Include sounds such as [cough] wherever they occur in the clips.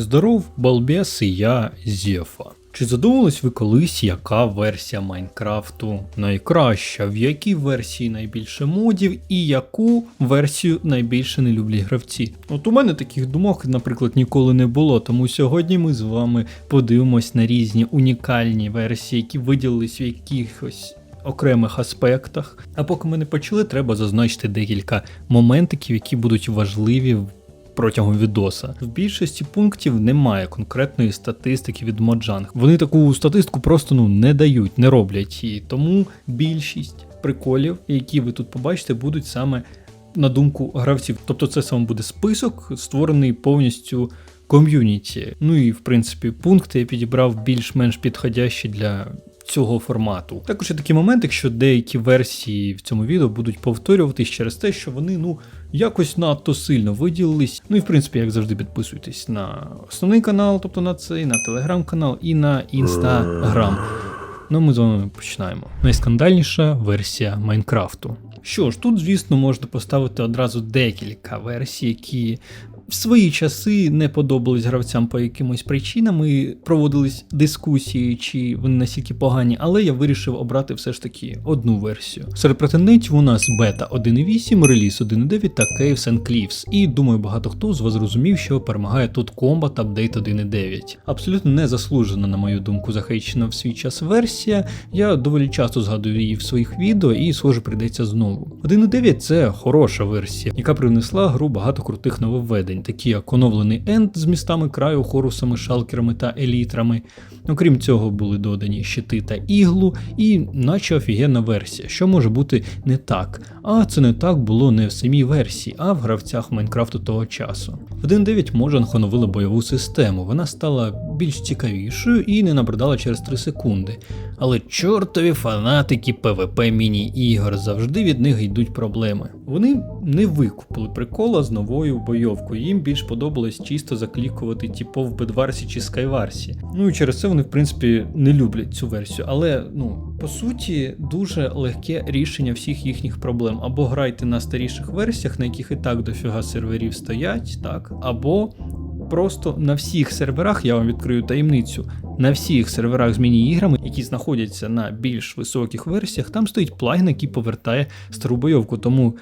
Здоров, балбеси, я Зєфа. Чи задумались ви колись, яка версія Майнкрафту найкраща, в якій версії найбільше модів і яку версію найбільше не люблять гравці? От у мене таких думок, наприклад, ніколи не було, тому сьогодні ми з вами подивимось на різні унікальні версії, які виділились в якихось окремих аспектах. А поки ми не почали, треба зазначити декілька моментиків, які будуть важливі протягом відоса. В більшості пунктів немає конкретної статистики від Mojang. Вони таку статистику просто ну не дають, не роблять її. Тому більшість приколів, які ви тут побачите, будуть саме на думку гравців. Тобто, це саме буде список, створений повністю ком'юніті. Ну і в принципі пункти я підібрав більш-менш підходящі для. Цього формату. Також є такий момент, якщо деякі версії в цьому відео будуть повторюватись через те, що вони ну якось надто сильно виділились. Ну і в принципі, як завжди, підписуйтесь на основний канал, тобто на цей, на телеграм-канал і на інстаграм. Ну, ми з вами починаємо. Найскандальніша версія Майнкрафту. Що ж, тут, звісно, можна поставити одразу декілька версій, які в свої часи не подобались гравцям по якимось причинам, і проводились дискусії, чи вони настільки погані, але я вирішив обрати все ж таки одну версію. Серед претендентів у нас бета 1.8, реліз 1.9 та Caves and Cliffs. І думаю, багато хто з вас зрозумів, що перемагає тут Combat Update 1.9. Абсолютно не заслужена, на мою думку, захищена в свій час версія. Я доволі часто згадую її в своїх відео і, схоже, прийдеться знову. 1.9 це хороша версія, яка принесла гру багато крутих нововведень, такі як оновлений енд з містами краю, хорусами, шалкерами та елітрами. Окрім цього, були додані щити та іглу, і наче офігенна версія, що може бути не так. А це не так було не в самій версії, а в гравцях Майнкрафту того часу. В 1.9 Mojang оновили бойову систему, вона стала більш цікавішою і не набридала через 3 секунди. Але чортові фанатики PvP міні-ігор завжди від них йдуть проблеми. Вони не викупили прикола з новою бойовкою. Їм більш подобалось чисто заклікувати типу в Бедварсі чи Скайварсі. Ну і через це вони, в принципі, не люблять цю версію. Але ну, по суті, дуже легке рішення всіх їхніх проблем. Або грайте на старіших версіях, на яких і так дофіга серверів стоять, так, або. Просто на всіх серверах я вам відкрию таємницю. На всіх серверах з міні-іграми, які знаходяться на більш високих версіях, там стоїть плагін, який повертає стару бойовку. Тому,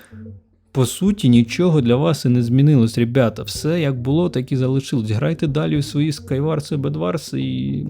по суті, нічого для вас і не змінилось, ребята. Все як було, так і залишилось. Грайте далі у свої скайварси, бедварси і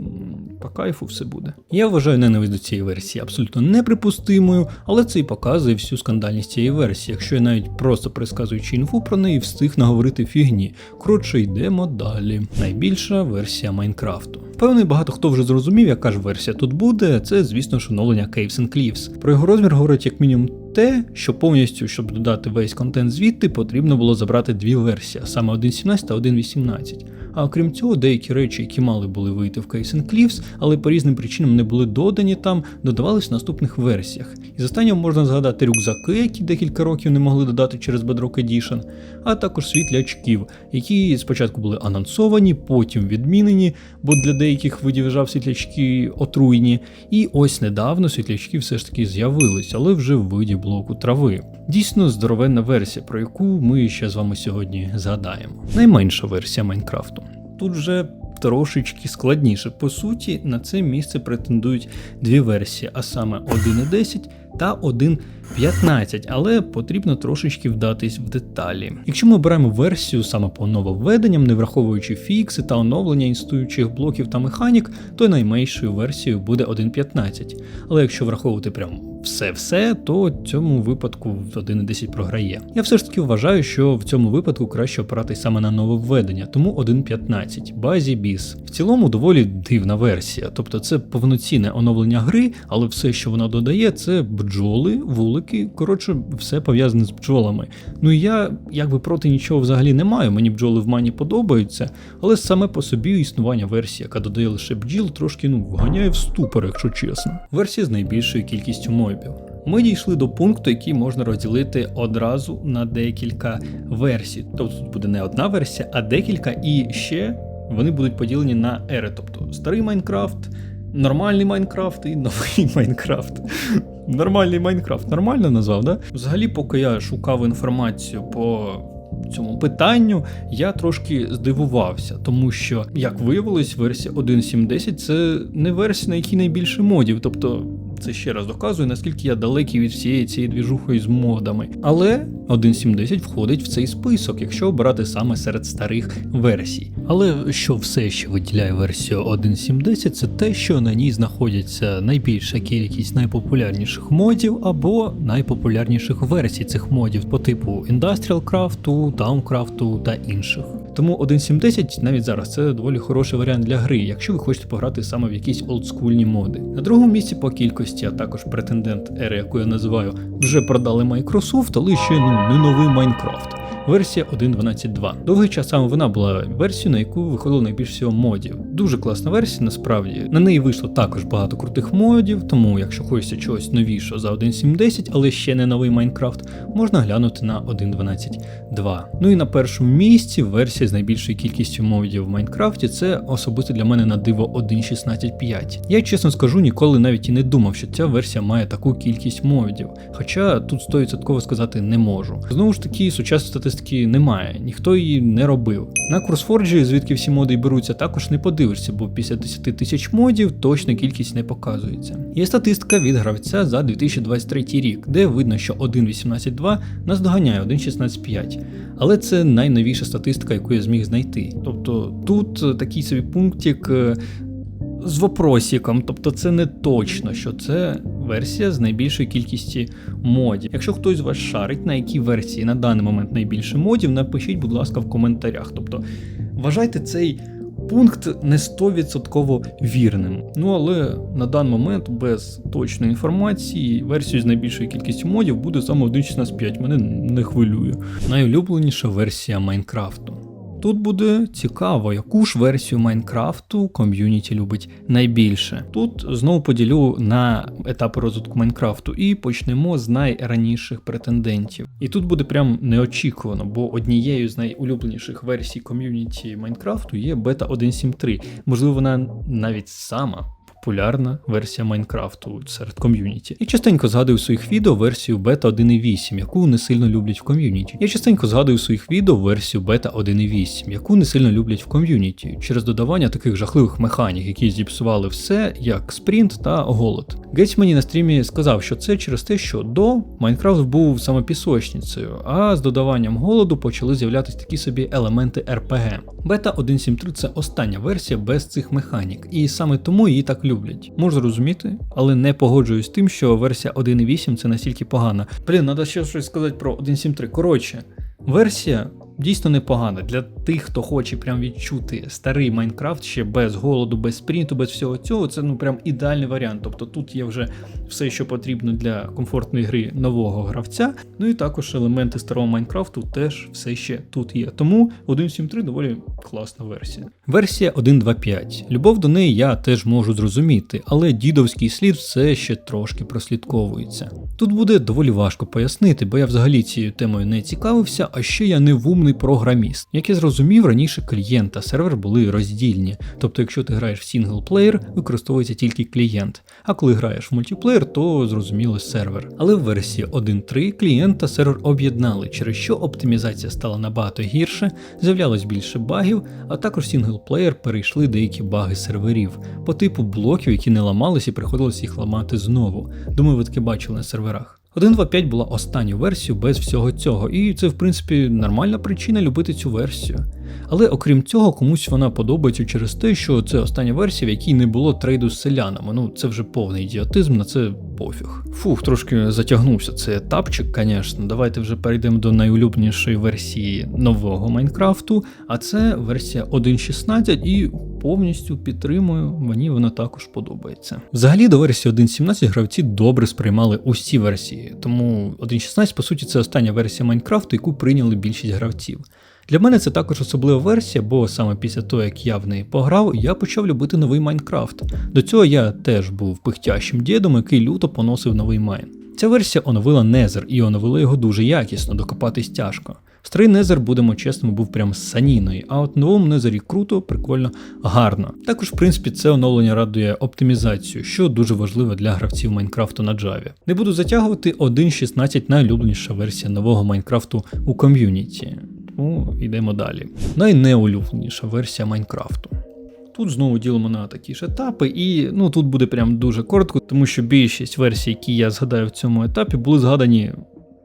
по кайфу все буде. Я вважаю ненависть до цієї версії абсолютно неприпустимою, але це і показує всю скандальність цієї версії, якщо я навіть просто пересказуючи інфу про неї, встиг наговорити фігні. Коротше, йдемо далі. Найбільша версія Майнкрафту. Впевнений, багато хто вже зрозумів, яка ж версія тут буде. Це, звісно шановлення Caves and Cliffs. Про його розмір говорить як мінімум те, що повністю, щоб додати весь контент звідти, потрібно було забрати дві версії, а саме 1.17 та 1.18. А окрім цього, деякі речі, які мали були вийти в and Cliffs, але по різним причинам не були додані там, додавались в наступних версіях. Із останнього можна згадати рюкзаки, які декілька років не могли додати через Bedrock Edition, а також світлячків, які спочатку були анонсовані, потім відмінені, бо для деяких видів жав світлячки отруйні. І ось недавно світлячки все ж таки з'явились, але вже в виді блоку трави. Дійсно здоровенна версія, про яку ми ще з вами сьогодні згадаємо. Найменша версія Майнкрафту. Тут вже трошечки складніше. По суті, на це місце претендують дві версії, а саме 1.10 та 1.15, але потрібно трошечки вдатись в деталі. Якщо ми обираємо версію саме по нововведенням, не враховуючи фікси та оновлення інституючих блоків та механік, то найменшою версією буде 1.15. Але якщо враховувати прям все-все, то в цьому випадку 1.10 програє. Я все ж таки вважаю, що в цьому випадку краще опиратись саме на нововведення, тому 1.15, базі біс. В цілому доволі дивна версія, тобто це повноцінне оновлення гри, але все, що вона додає, це бджоли, вулики, коротше, все пов'язане з бджолами. Ну і я якби проти нічого взагалі не маю, мені бджоли в мані подобаються, але саме по собі існування версії, яка додає лише бджіл, трошки ну вганяє в ступор, якщо чесно. Версія з найбільшою кількістю мобів. Ми дійшли до пункту, який можна розділити одразу на декілька версій. Тобто тут буде не одна версія, а декілька, і ще вони будуть поділені на ери. Тобто старий Майнкрафт, нормальний Майнкрафт і новий [laughs] Майнкрафт. Нормальний Майнкрафт, нормально назвав, да? Взагалі, поки я шукав інформацію по цьому питанню, я трошки здивувався, тому що, як виявилось, версія 1.7.10 це не версія, на якій найбільше модів. Тобто, це ще раз доказує, наскільки я далекий від всієї цієї двіжухи з модами. Але 1.7.10 входить в цей список, якщо обирати саме серед старих версій. Але що все ще виділяє версію 1.7.10, це те, що на ній знаходяться найбільша кількість найпопулярніших модів або найпопулярніших версій цих модів по типу Industrial Craft, Downcraft та інших. Тому 1.7.10 навіть зараз це доволі хороший варіант для гри, якщо ви хочете пограти саме в якісь олдскульні моди. На другому місці по кількості, а також претендент ери, яку я називаю, вже продали Microsoft, але ще ну не новий Майнкрафт. Версія 1.12.2. Довгий час саме вона була версією, на яку виходило найбільш всього модів. Дуже класна версія, насправді. На неї вийшло також багато крутих модів, тому якщо хочеться чогось новішого за 1.7.10, але ще не новий Майнкрафт, можна глянути на 1.12.2. Ну і на першому місці версія з найбільшою кількістю модів в Майнкрафті це особисто для мене на диво 1.16.5. Я чесно скажу, ніколи навіть і не думав, що ця версія має таку кількість модів. Хоча тут 100% сказати не можу. Знову ж таки, сучасної статистики немає, ніхто її не робив. На курсфорджі, звідки всі моди й беруться, також не подивишся, бо після 10 тисяч модів точна кількість не показується. Є статистика від гравця за 2023 рік, де видно, що 1.18.2 наздоганяє 1.16.5. Але це найновіша статистика, яку я зміг знайти. Тобто тут такий собі пунктик е, з вопросиком, тобто це не точно, що це версія з найбільшою кількістю модів. Якщо хтось з вас шарить, на якій версії на даний момент найбільше модів, напишіть, будь ласка, в коментарях. Тобто вважайте цей пункт не 100% вірним. Ну але на даний момент без точної інформації версію з найбільшою кількістю модів буде саме 1.16.5. Мене не хвилює. Найулюбленіша версія Майнкрафту. Тут буде цікаво, яку ж версію Майнкрафту ком'юніті любить найбільше. Тут знову поділю на етапи розвитку Майнкрафту і почнемо з найраніших претендентів. І тут буде прям неочікувано, бо однією з найулюбленіших версій ком'юніті Майнкрафту є бета 1.7.3. Можливо, вона навіть сама. Популярна версія Майнкрафту серед ком'юніті. Я частенько згадую в своїх відео версію бета 1.8, яку не сильно люблять в ком'юніті. Я частенько згадую в своїх відео версію бета 1.8, яку не сильно люблять в ком'юніті, через додавання таких жахливих механік, які зіпсували все, як спринт та голод. Геть мені на стрімі сказав, що це через те, що до Майнкрафт був саме пісочницею, а з додаванням голоду почали з'являтися такі собі елементи РПГ. Бета 1.7.3 це остання версія без цих механік, і саме тому її так люблять. Можу зрозуміти, але не погоджуюсь з тим, що версія 1.8 це настільки погана. Блін, треба ще щось сказати про 1.7.3. Коротше, версія дійсно непогана для тих, хто хоче прям відчути старий Майнкрафт ще без голоду, без спринту, без всього цього. Це ну прям ідеальний варіант. Тобто тут є вже все, що потрібно для комфортної гри нового гравця. Ну і також елементи старого Майнкрафту теж все ще тут є. Тому 1.7.3 доволі класна версія. Версія 1.2.5. Любов до неї я теж можу зрозуміти, але дідовський слід все ще трошки прослідковується. Тут буде доволі важко пояснити, бо я взагалі цією темою не цікавився, а ще я не вумний програміст. Я зрозумів, раніше клієнт та сервер були роздільні. Тобто, якщо ти граєш в сінглплеєр, використовується тільки клієнт, а коли граєш в мультиплеєр, то зрозуміло сервер. Але в версії 1.3 клієнт та сервер об'єднали, через що оптимізація стала набагато гірше, з'являлось більше багів, а також сінглплеєр перейшли деякі баги серверів по типу блоків, які не ламались і приходилось їх ламати знову. Думаю, ви таке бачили на серверах. 1.2.5 була останньою версією без всього цього, і це, в принципі, нормальна причина любити цю версію. Але окрім цього, комусь вона подобається через те, що це остання версія, в якій не було трейду з селянами. Ну це вже повний ідіотизм, на це пофіг. Фух, трошки затягнувся цей етапчик, звісно. Давайте вже перейдемо до найулюбленішої версії нового Майнкрафту, а це версія 1.16 і повністю підтримую, мені вона також подобається. Взагалі до версії 1.17 гравці добре сприймали усі версії, тому 1.16 по суті це остання версія Майнкрафту, яку прийняли більшість гравців. Для мене це також особлива версія, бо саме після того, як я в неї пограв, я почав любити новий Майнкрафт. До цього я теж був пихтящим дідом, який люто поносив новий Майн. Ця версія оновила Незер і оновила його дуже якісно, докопатись тяжко. Старий Незер, будемо чесними, був прям саніною, а от новому Незері круто, прикольно, гарно. Також, в принципі, це оновлення радує оптимізацію, що дуже важливо для гравців Майнкрафту на Java. Не буду затягувати 1.16 найулюбленіша версія нового Майнкрафту у ком'юніті. Тому йдемо далі. Найнеулюбленіша версія Майнкрафту. Тут знову ділимо на такі ж етапи, і ну тут буде прям дуже коротко, тому що більшість версій, які я згадаю в цьому етапі, були згадані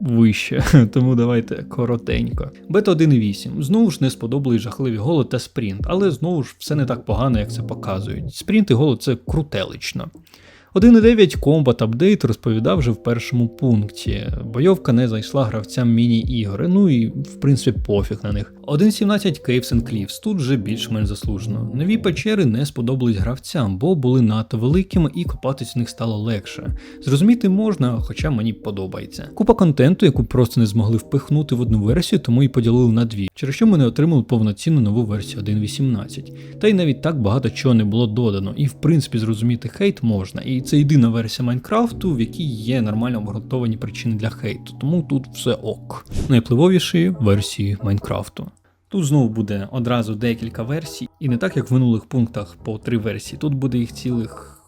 вище. [laughs] Тому давайте коротенько. Бет 1.8. Знову ж не сподобались жахливі голод та спринт, але знову ж все не так погано, як це показують. Спринт і голод це крутелично. 1.9 Combat Update розповідав вже в першому пункті. Бойовка не зайшла гравцям міні-ігри, ну і в принципі пофіг на них. 1.17 Caves and Cliffs, тут вже більш-менш заслужено. Нові печери не сподобались гравцям, бо були надто великими і копатись в них стало легше. Зрозуміти можна, хоча мені подобається. Купа контенту, яку просто не змогли впихнути в одну версію, тому і поділили на дві, через що ми не отримали повноцінну нову версію 1.18. Та й навіть так багато чого не було додано, і в принципі зрозуміти хейт можна. І це єдина версія Майнкрафту, в якій є нормально обґрунтовані причини для хейту, тому тут все ок. Найпливовіші версії Майнкрафту. Тут знову буде одразу декілька версій, і не так як в минулих пунктах по три версії. Тут буде їх цілих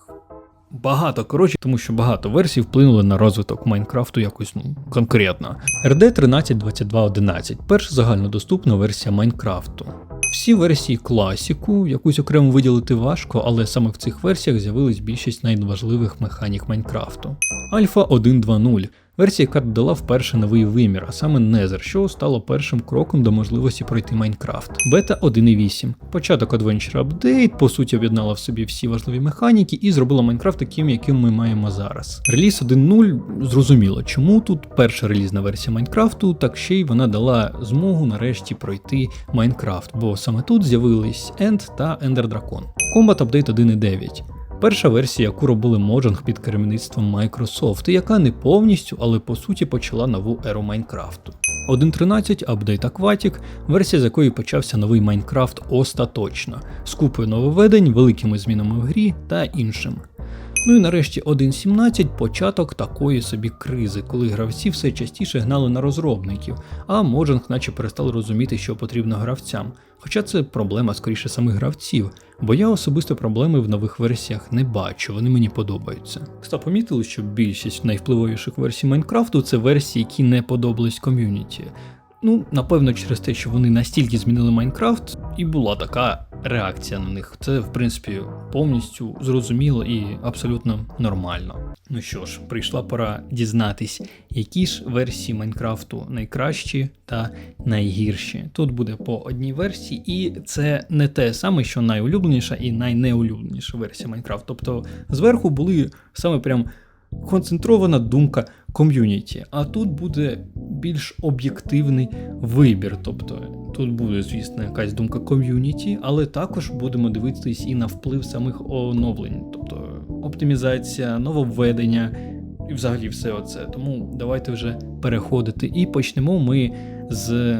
багато коротше, тому що багато версій вплинули на розвиток Майнкрафту якось ну конкретно. RD 132211 перша загальнодоступна версія Майнкрафту. Всі версії класіку, якусь окремо виділити важко, але саме в цих версіях з'явилась більшість найважливих механік Майнкрафту. Альфа 1.2.0 версія, яка додала вперше новий вимір, а саме Незер, що стало першим кроком до можливості пройти Майнкрафт. Бета 1.8. Початок Adventure Update, по суті, об'єднала в собі всі важливі механіки і зробила Майнкрафт таким, яким ми маємо зараз. Реліз 1.0 зрозуміло, чому тут перша релізна версія Майнкрафту, так ще й вона дала змогу нарешті пройти Майнкрафт, бо саме тут з'явились End та Ender Dragon. Combat Update 1.9. Перша версія, яку робили Mojang під керівництвом Microsoft, яка не повністю, але по суті почала нову еру Майнкрафту. 1.13 апдейт Aquatic, версія з якої почався новий Майнкрафт остаточно, з купою нововведень, великими змінами в грі та іншим. Ну і нарешті 1.17 початок такої собі кризи, коли гравці все частіше гнали на розробників, а Mojang наче перестали розуміти, що потрібно гравцям. Хоча це проблема скоріше самих гравців, бо я особисто проблеми в нових версіях не бачу, вони мені подобаються. Кста помітили, що більшість найвпливовіших версій Майнкрафту це версії, які не подобались ком'юніті. Ну, напевно, через те, що вони настільки змінили Майнкрафт, і була така реакція на них. Це, в принципі, повністю зрозуміло і абсолютно нормально. Ну що ж, прийшла пора дізнатись, які ж версії Майнкрафту найкращі та найгірші. Тут буде по одній версії, і це не те саме, що найулюбленіша і найнеулюбленіша версія Майнкрафту. Тобто зверху були саме прям концентрована думка ком'юніті. А тут буде більш об'єктивний вибір. Тобто тут буде, звісно, якась думка ком'юніті, але також будемо дивитись і на вплив самих оновлень, тобто оптимізація, нововведення і взагалі все оце. Тому давайте вже переходити. І почнемо ми з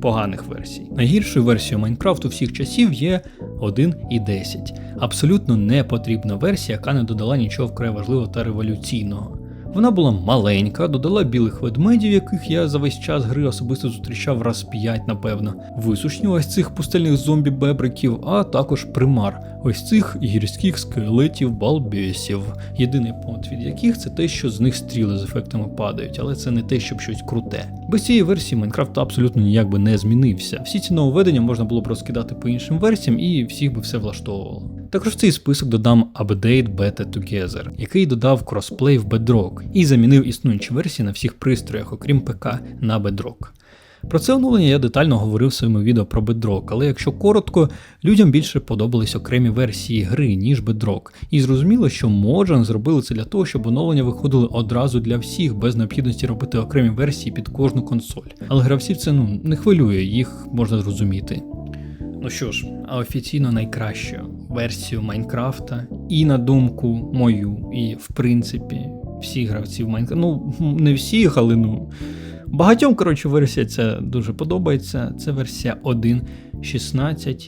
поганих версій. Найгіршою версією Майнкрафту всіх часів є 1.10. Абсолютно не потрібна версія, яка не додала нічого вкрай важливого та революційного. Вона була маленька, додала білих ведмедів, яких я за весь час гри особисто зустрічав раз 5, напевно, Висушнювалась цих пустельних зомбі-бебриків, а також примар, ось цих гірських скелетів балбесів. Єдиний понт від яких це те, що з них стріли з ефектами падають, але це не те, щоб щось круте. Без цієї версії Майнкрафт абсолютно ніяк би не змінився. Всі ці нововведення можна було б розкидати по іншим версіям, і всіх би все влаштовувало. Також в цей список додам Update Beta Together, який додав кросплей в Bedrock і замінив існуючі версії на всіх пристроях, окрім ПК, на Bedrock. Про це оновлення я детально говорив в своєму відео про Bedrock, але якщо коротко, людям більше подобались окремі версії гри, ніж Bedrock. І зрозуміло, що Mojang зробили це для того, щоб оновлення виходили одразу для всіх, без необхідності робити окремі версії під кожну консоль. Але гравців це ну не хвилює, їх можна зрозуміти. Ну що ж, а офіційно найкращу версію Майнкрафта, і на думку мою, і в принципі всіх гравців Майнкрафта. Ну, не всіх, але ну. Багатьом, коротше, версія ця дуже подобається. Це версія 1.16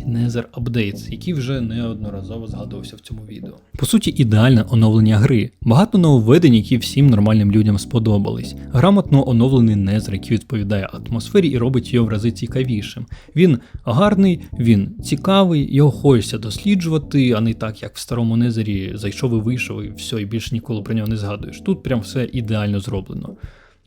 Nether Updates, який вже неодноразово згадувався в цьому відео. По суті, ідеальне оновлення гри. Багато нововведень, які всім нормальним людям сподобались. Грамотно оновлений Nether, який відповідає атмосфері і робить його в рази цікавішим. Він гарний, він цікавий, його хочеться досліджувати, а не так, як в старому Незері зайшов і вийшов, і все, і більше ніколи про нього не згадуєш. Тут прям все ідеально зроблено.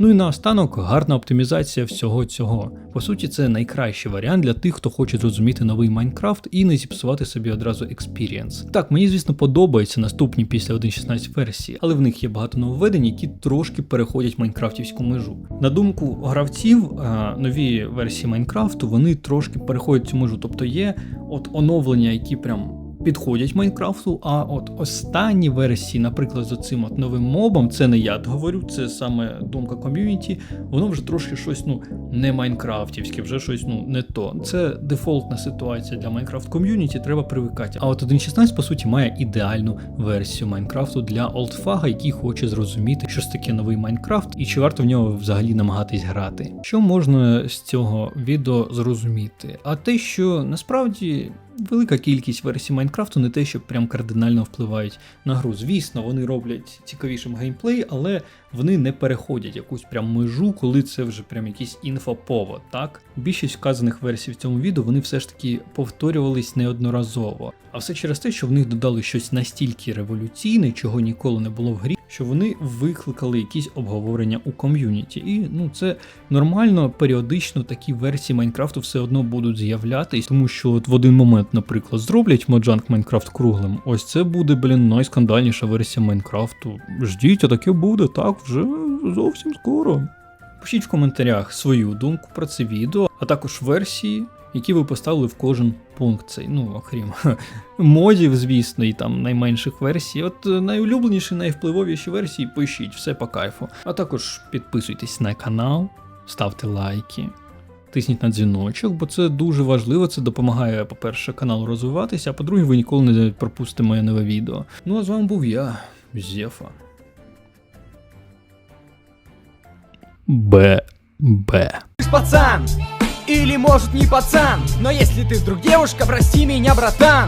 Ну і наостанок гарна оптимізація всього цього. По суті, це найкращий варіант для тих, хто хоче зрозуміти новий Майнкрафт і не зіпсувати собі одразу експірієнс. Так, мені звісно подобаються наступні після 1.16 версії, але в них є багато нововведень, які трошки переходять майнкрафтівську межу. На думку гравців, нові версії Майнкрафту вони трошки переходять цю межу, тобто є от оновлення, які прям. Підходять Майнкрафту, а от останні версії, наприклад, з оцим от новим мобом, це не я говорю, це саме думка ком'юніті, воно вже трошки щось ну не майнкрафтівське, вже щось ну не то. Це дефолтна ситуація для Майнкрафт ком'юніті, треба привикати. А от 1.16, по суті, має ідеальну версію Майнкрафту для олдфага, який хоче зрозуміти, що ж таке новий Майнкрафт і чи варто в нього взагалі намагатись грати. Що можна з цього відео зрозуміти? А те, що насправді. Велика кількість версій Майнкрафту не те, що прям кардинально впливають на гру. Звісно, вони роблять цікавішим геймплей, але вони не переходять якусь прям межу, коли це вже прям якийсь інфоповод. Так, більшість вказаних версій в цьому відео вони все ж таки повторювались неодноразово. А все через те, що в них додали щось настільки революційне, чого ніколи не було в грі, що вони викликали якісь обговорення у ком'юніті. І ну це нормально, періодично такі версії Майнкрафту все одно будуть з'являтись, тому що от в один момент, наприклад, зроблять Моджанк Майнкрафт круглим. Ось це буде, блін, найскандальніша версія Майнкрафту. Ждіть, а таке буде так вже зовсім скоро. Пишіть в коментарях свою думку про це відео, а також версії, які ви поставили в кожен пункт цей. Ну, окрім [laughs] модів, звісно, і там найменших версій. От е, найулюбленіші, найвпливовіші версії пишіть, все по кайфу. А також підписуйтесь на канал, ставте лайки. Тисніть на дзвіночок, бо це дуже важливо. Це допомагає, по-перше, каналу розвиватися, а по-друге, ви ніколи не пропустите моє нове відео. Ну а з вами був я, Зефа. Б. Б. пацан Или может не пацан Но если ты вдруг девушка, прости меня, братан